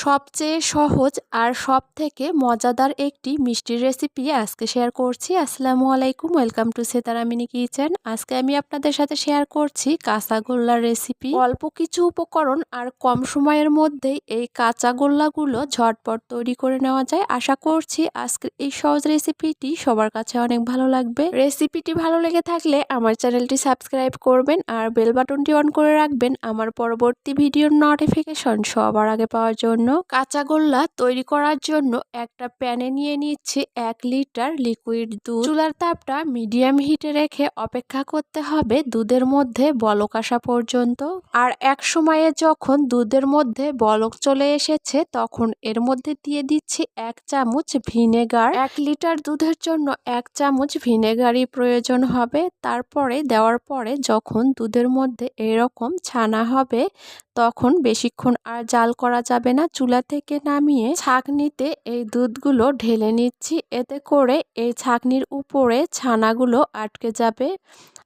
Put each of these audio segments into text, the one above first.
সবচেয়ে সহজ আর সব থেকে মজাদার একটি মিষ্টির রেসিপি আজকে শেয়ার করছি। আসসালামু আলাইকুম ওয়েলকাম টু সেতারামিনি কিচেন আজকে আমি আপনাদের সাথে শেয়ার করছি কাঁচাগোল্লার রেসিপি অল্প কিছু উপকরণ আর কম সময়ের মধ্যেই এই কাঁচাগোল্লাগুলো ঝটপট তৈরি করে নেওয়া যায়। আশা করছি আজকে এই সহজ রেসিপিটি সবার কাছে অনেক ভালো লাগবে। রেসিপিটি ভালো লেগে থাকলে আমার চ্যানেলটি সাবস্ক্রাইব করবেন আর বেল বাটনটি অন করে রাখবেন। আমার পরবর্তী ভিডিওর নোটিফিকেশন সবার আগে পাওয়ার জন্য। কাঁচাগোল্লা তৈরি করার জন্য একটা প্যানে নিয়ে নিচ্ছি এক লিটার লিকুইড দুধ। চুলার তাপটা মিডিয়াম হিটে রেখে অপেক্ষা করতে হবে দুধের মধ্যে বলক আসা পর্যন্ত। আর এক সময়ে যখন দুধের মধ্যে বলক চলে এসেছে তখন এর মধ্যে দিয়ে দিচ্ছি এক চামচ ভিনেগার। এক লিটার দুধের জন্য এক চামচ ভিনেগারই প্রয়োজন হবে। তারপরে দেওয়ার পরে যখন দুধের মধ্যে এরকম ছানা হবে তখন বেশিক্ষণ আর জাল করা যাবে না। চুলা থেকে নামিয়ে ছাঁকনিতে এই দুধগুলো ঢেলে নিচ্ছি। এতে করে এই ছাঁকনির উপরে ছানাগুলো আটকে যাবে।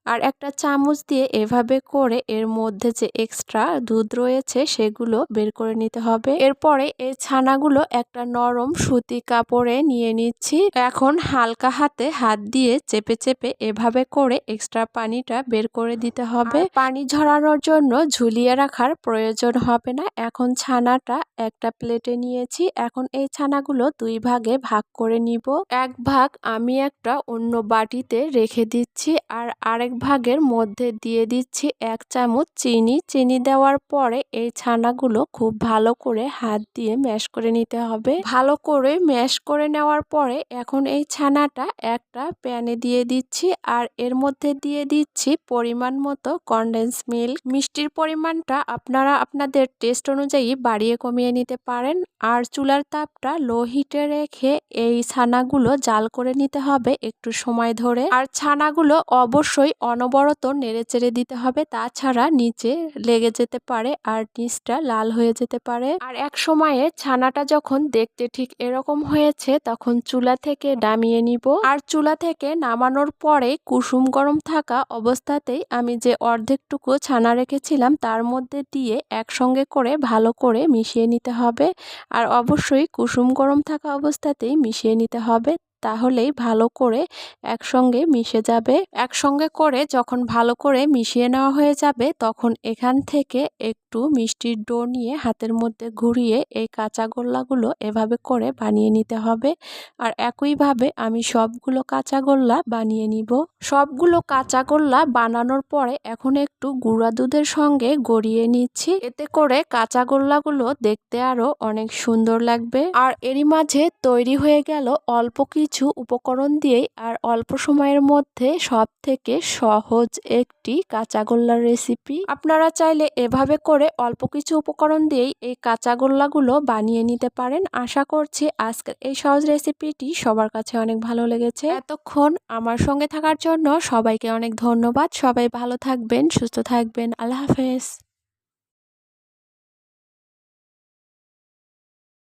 আর একটা চামচ দিয়ে এভাবে করে এর মধ্যে যে এক্সট্রা দুধ রয়েছে সেগুলো বের করে নিতে হবে। এরপরে এই ছানাগুলো একটা নরম সুতি কাপড়ে নিয়ে নিচ্ছি। এখন হালকা হাতে হাত দিয়ে চেপে চেপে এভাবে করে এক্সট্রা পানিটা বের করে দিতে হবে। পানি ঝরানোর জন্য ঝুলিয়ে রাখার প্রয়োজন হবে না। এখন ছানাটা একটা প্লেটে নিয়েছি। এখন এই ছানাগুলো দুই ভাগে ভাগ করে নিব। এক ভাগ আমি একটা অন্য বাটিতে রেখে দিচ্ছি আর আরেক ভাগের মধ্যে দিয়ে দিচ্ছি এক চামচ চিনি। চিনি দেওয়ার পরে এই ছানাগুলো খুব ভালো করে হাত দিয়ে ম্যাশ করে নিতে হবে। ভালো করে ম্যাশ করে নেওয়ার পরে এখন এই ছানাটা একটা প্যানে দিয়ে দিচ্ছি আর এর মধ্যে দিয়ে দিচ্ছি পরিমাণ মতো কন্ডেন্স মিল্ক মিষ্টির পরিমাণটা আপনারা আপনাদের টেস্ট অনুযায়ী বাড়িয়ে কমিয়ে নিতে পারেন। আর চুলার তাপটা লো হিটে রেখে এই ছানাগুলো জাল করে নিতে হবে একটু সময় ধরে। আর ছানাগুলো অবশ্যই অনবরত নেড়ে চেড়ে দিতে হবে, তাছাড়া নিচে লেগে যেতে পারে আর নিচটা লাল হয়ে যেতে পারে। আর এক সময়ে ছানাটা যখন দেখতে ঠিক এরকম হয়েছে, তখন চুলা থেকে নামিয়ে নিব। আর চুলা থেকে নামানোর পরে কুসুম গরম থাকা অবস্থাতেই আমি যে অর্ধেকটুকু ছানা রেখেছিলাম, তার মধ্যে দিয়ে একসঙ্গে করে ভালো করে মিশিয়ে নিতে হবে। আর অবশ্যই কুসুম গরম থাকা অবস্থাতেই মিশিয়ে নিতে হবে। তাহলেই ভালো করে একসঙ্গে মিশে যাবে। একসঙ্গে করে যখন ভালো করে মিশিয়ে নেওয়া হয়ে যাবে, তখন এখান থেকে একটু মিষ্টির ডো নিয়ে হাতের মধ্যে ঘুরিয়ে এই কাঁচা গোল্লাগুলো এভাবে করে বানিয়ে নিতে হবে। আর একইভাবে আমি সবগুলো কাঁচা গোল্লা বানিয়ে নিব। সবগুলো কাঁচা গোল্লা বানানোর পরে এখন একটু গুঁড়া দুধের সঙ্গে গড়িয়ে নিচ্ছি। এতে করে কাঁচা গোল্লাগুলো দেখতে আরও অনেক সুন্দর লাগবে। আর এরই মাঝে তৈরি হয়ে গেল অল্প কিছু কিছু উপকরণ দিয়েই আর অল্প সময়ের মধ্যে সব থেকে সহজ একটি কাঁচাগোল্লার রেসিপি। আপনারা চাইলে এভাবে করে অল্প কিছু উপকরণ দিয়েই এই কাঁচাগোল্লাগুলো বানিয়ে নিতে পারেন। আশা করছি আজকের এই সহজ রেসিপিটি সবার কাছে অনেক ভালো লেগেছে। এতক্ষণ আমার সঙ্গে থাকার জন্য সবাইকে অনেক ধন্যবাদ। সবাই ভালো থাকবেন, সুস্থ থাকবেন। আল্লাহ হাফেজ।